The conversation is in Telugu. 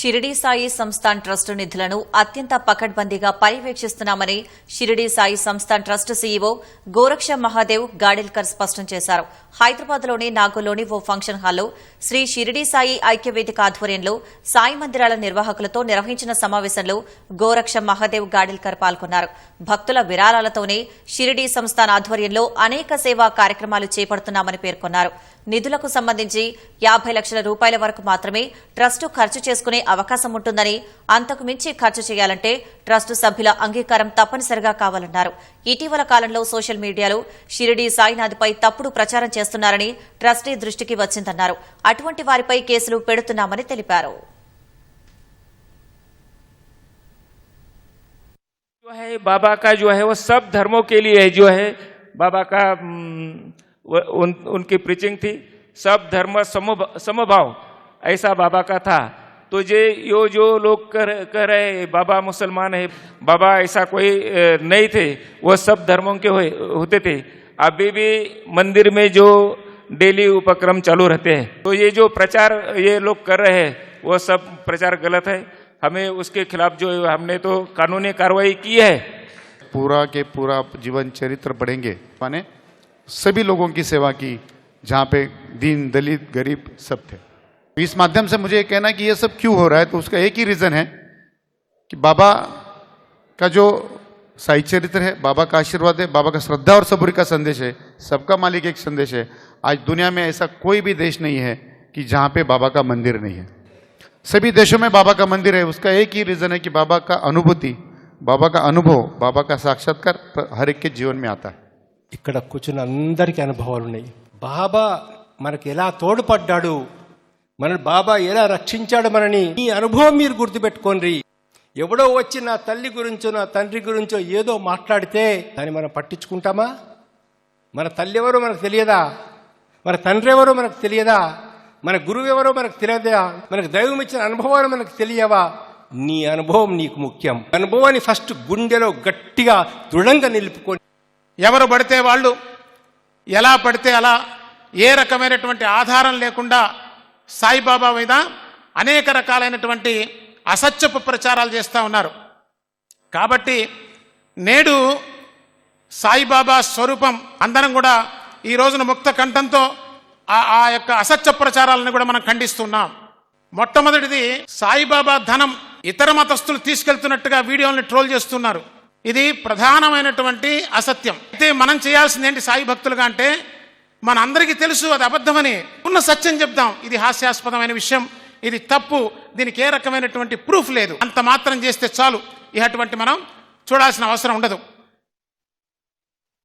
షిరిడీ సాయి సంస్థాన్ ట్రస్టు నిధులను అత్యంత పకడ్బందీగా పర్యవేక్షిస్తున్నామని షిరిడీ సాయి సంస్థాన్ ట్రస్ట్ సీఈఓ గోరక్ష మహాదేవ్ గాడెల్కర్ స్పష్టం చేశారు. హైదరాబాద్లోని నాగోలోని ఓ ఫంక్షన్ హాల్లో శ్రీ షిరిడీ సాయి ఐక్యవేదిక ఆధ్వర్యంలో సాయి మందిరాల నిర్వాహకులతో నిర్వహించిన సమావేశంలో గోరక్ష మహాదేవ్ గాడెల్కర్ పాల్గొన్నారు. భక్తుల విరాళాలతోనే షిరిడీ సంస్థాన్ ఆధ్వర్యంలో అనేక సేవా కార్యక్రమాలు చేపడుతున్నామని పేర్కొన్నారు. నిధులకు సంబంధించి యాభై లక్షల రూపాయల వరకు మాత్రమే ట్రస్టు ఖర్చు చేసుకునే అవకాశం ఉంటుందని అంతకు మించి ఖర్చు చేయాలంటే ట్రస్టు సభ్యుల అంగీకారం తప్పనిసరిగా కావాలన్నారు ఇటీవల కాలంలో సోషల్ మీడియాలో షిరిడీ సాయినాథ్పై తప్పుడు ప్రచారం చేస్తున్నారని ట్రస్టీ దృష్టికి వచ్చిందన్నారు అటువంటి వారిపై కేసులు పెడుతున్నామని తెలిపారు जो है बाबा का जो है वो सब धर्मों के लिए है जो है बाबा का हम्म, वो- उन, उनकी प्रीचिंग थी। सब धर्म समभ- समभाव ऐसा बाबा का था। तो ये यो जो लोग कह रहे- कह रहे हैं, बाबा मुसलमान है बाबा ऐसा कोई नहीं थे वो सब धर्मों के हुए- होते थे। अभी भी मंदिर में जो डेली उपक्रम चालू रहते हैं। तो ये जो प्रचार ये लोग कर रहे हैं वो सब प्रचार गलत है। हमें उसके खिलाफ जो हमने तो कानूनी कार्रवाई की है। पूरा के पूरा जीवन चरित्र पढ़ेंगे। माने सभी लोगों की सेवा की, जहाँ पे दीन, दलित, गरीब सब थे। इस माध्यम से मुझे कहना कि ये सब क्यों हो रहा है तो उसका एक ही रीज़न है कि बाबा का जो साई चरित्र है, बाबा का आशीर्वाद है, बाबा का श्रद्धा और सबूरी का संदेश है, सबका मालिक एक संदेश है। आज दुनिया में ऐसा कोई भी देश नहीं है कि जहाँ पे बाबा का मंदिर नहीं है। सभी देशों में बाबा का मंदिर है, उसका एक ही रीज़न है कि बाबा का अनुभूति, बाबा का अनुभव, बाबा का साक्षात्कार हर एक के जीवन में आता है। ఇక్కడ కూర్చున్న అందరికీ అనుభవాలు ఉన్నాయి. బాబా మనకి ఎలా తోడ్పడ్డాడు? మన బాబా ఎలా రక్షించాడు మనని? ఈ అనుభవం మీరు గుర్తుపెట్టుకోండి. ఎవడో వచ్చి నా తల్లి గురించో నా తండ్రి గురించో ఏదో మాట్లాడితే దాన్ని మనం పట్టించుకుంటామా? మన తల్లి ఎవరో మనకు తెలియదా? మన తండ్రి ఎవరో మనకు తెలియదా? మన గురువు ఎవరో మనకు తెలియదా? మనకు దైవం ఇచ్చిన అనుభవాలు మనకు తెలియవా? నీ అనుభవం నీకు ముఖ్యం. అనుభవాన్ని ఫస్ట్ గుండెలో గట్టిగా దృఢంగా నిలుపుకొని ఎవరు పడితే వాళ్ళు ఎలా పడితే అలా ఏ రకమైనటువంటి ఆధారం లేకుండా సాయిబాబా మీద అనేక రకాలైనటువంటి అసత్యపు ప్రచారాలు చేస్తూ ఉన్నారు. కాబట్టి నేడు సాయిబాబా స్వరూపం అందరం కూడా ఈ రోజున ముక్త కంఠంతో ఆ ఆ యొక్క అసత్య ప్రచారాలను కూడా మనం ఖండిస్తున్నాం. మొట్టమొదటిది సాయిబాబా ధనం ఇతర మతస్థులు తీసుకెళ్తున్నట్టుగా వీడియోల్ని ట్రోల్ చేస్తున్నారు. ఇది ప్రధానమైనటువంటి అసత్యం. అయితే మనం చేయాల్సింది ఏంటి సాయి భక్తులుగా అంటే మన అందరికీ తెలుసు అది అబద్ధమని. ఉన్న సత్యం చెప్దాం. ఇది హాస్యాస్పదమైన విషయం. ఇది తప్పు. దీనికి ఏ రకమైనటువంటి ప్రూఫ్ లేదు. అంత మాత్రం చేస్తే చాలు. ఇటువంటి మనం చూడాల్సిన అవసరం ఉండదు.